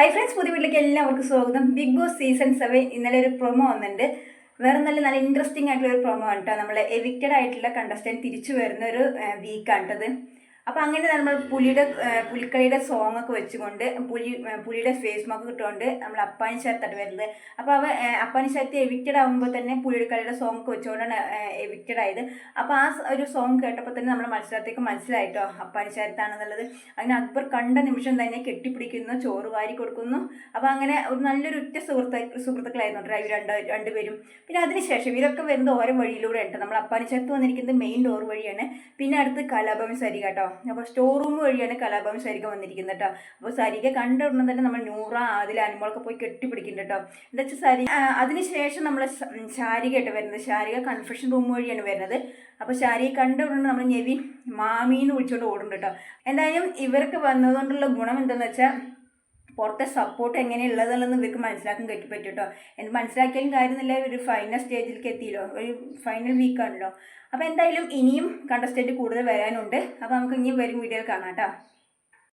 Hi friends പുതിയ വീട്ടിലേക്ക് എല്ലാവർക്കും സ്വാഗതം. ബിഗ് ബോസ് സീസൺ സെവൻ ഇന്നലെ ഒരു പ്രൊമോ വന്നിട്ടുണ്ട്. വേറെ നല്ല നല്ല ഇൻട്രസ്റ്റിംഗ് ആയിട്ടുള്ള ഒരു പ്രൊമോ ആണ് കേട്ടോ നമ്മൾ എവിക്റ്റഡ് ആയിട്ടുള്ള കണ്ടസ്റ്റന്റ് തിരിച്ചു വരുന്ന ഒരു വീക്കാണ് കേട്ടത് അപ്പോൾ അങ്ങനെ നമ്മൾ പുലിയുടെ പുലിക്കളിയുടെ സോങ് ഒക്കെ വെച്ചുകൊണ്ട് പുലി പുലിയുടെ ഫേസ് മാർക്ക് കിട്ടുകൊണ്ട് നമ്മൾ അപ്പാനി ശരത്താണ് വരുന്നത്. അപ്പോൾ അവ അപ്പാനി ശരത്ത് എവിക്റ്റഡ് ആകുമ്പോൾ തന്നെ പുലിയുടെ കളിയുടെ സോങ് ഒക്കെ വെച്ചുകൊണ്ടാണ് എവിക്റ്റഡ് ആയത്. അപ്പോൾ ആ ഒരു സോങ് കേട്ടപ്പോൾ തന്നെ നമ്മൾ മത്സരത്തേക്ക് മനസ്സിലായിട്ടോ അപ്പാനി ശരത്താണെന്നുള്ളത്. അങ്ങനെ അക്ബർ കണ്ട നിമിഷം തന്നെ കെട്ടിപ്പിടിക്കുന്നു ചോറ് വാരി കൊടുക്കുന്നു. അപ്പോൾ അങ്ങനെ ഒരു നല്ലൊരു ഉറ്റ സുഹൃത്ത് സുഹൃത്തുക്കളായിരുന്നു ഇവർ രണ്ട് രണ്ടുപേരും. പിന്നെ അതിനുശേഷം ഇതൊക്കെ വരുന്നത് ഓരോ വഴിയിലൂടെ ഉണ്ട് നമ്മൾ അപ്പാനി ചേർത്ത് വന്നിരിക്കുന്നത് മെയിൻ ഡോർ വഴിയാണ്. പിന്നെ അടുത്ത് കലാഭവൻ സരി കേട്ടോ. അപ്പോൾ സ്റ്റോർ റൂം വഴിയാണ് കലാഭവൻ സരിക വന്നിരിക്കുന്നത് കേട്ടോ അപ്പോൾ സരിക കണ്ട ഉടനെ തന്നെ നമ്മൾ നൂറ അതിൽ അനുമോളൊക്കെ പോയി കെട്ടിപ്പിടിക്കുന്നുണ്ട് കേട്ടോ എന്താ വെച്ചാൽ സരി അതിനുശേഷം നമ്മൾ ശാരികയായിട്ട് വരുന്നത്. ശാരിക കൺഫെഷൻ റൂം വഴിയാണ് വരുന്നത്. അപ്പോൾ ശാരി കണ്ട ഉടനെ നമ്മൾ ഞെവി മാമീന്ന് വിളിച്ചുകൊണ്ട് ഓടുന്നുണ്ട് കേട്ടോ എന്തായാലും ഇവർക്ക് വന്നതുകൊണ്ടുള്ള ഗുണം എന്താണെന്ന് വെച്ചാൽ പുറത്തെ സപ്പോർട്ട് എങ്ങനെയുള്ളതെന്ന് ഇവർക്ക് മനസ്സിലാക്കാൻ പറ്റി കേട്ടോ എന്ത് മനസ്സിലാക്കിയാലും കാര്യമില്ല ഒരു ഫൈനൽ സ്റ്റേജിലേക്ക് എത്തിയല്ലോ. ഒരു ഫൈനൽ വീക്കാണല്ലോ അപ്പോൾ എന്തായാലും ഇനിയും കണ്ടസ്റ്റന്റ് കൂടുതൽ വരാനുണ്ട്. അപ്പോൾ നമുക്ക് ഇനിയും വരും വീഡിയോയിൽ കാണാം കേട്ടോ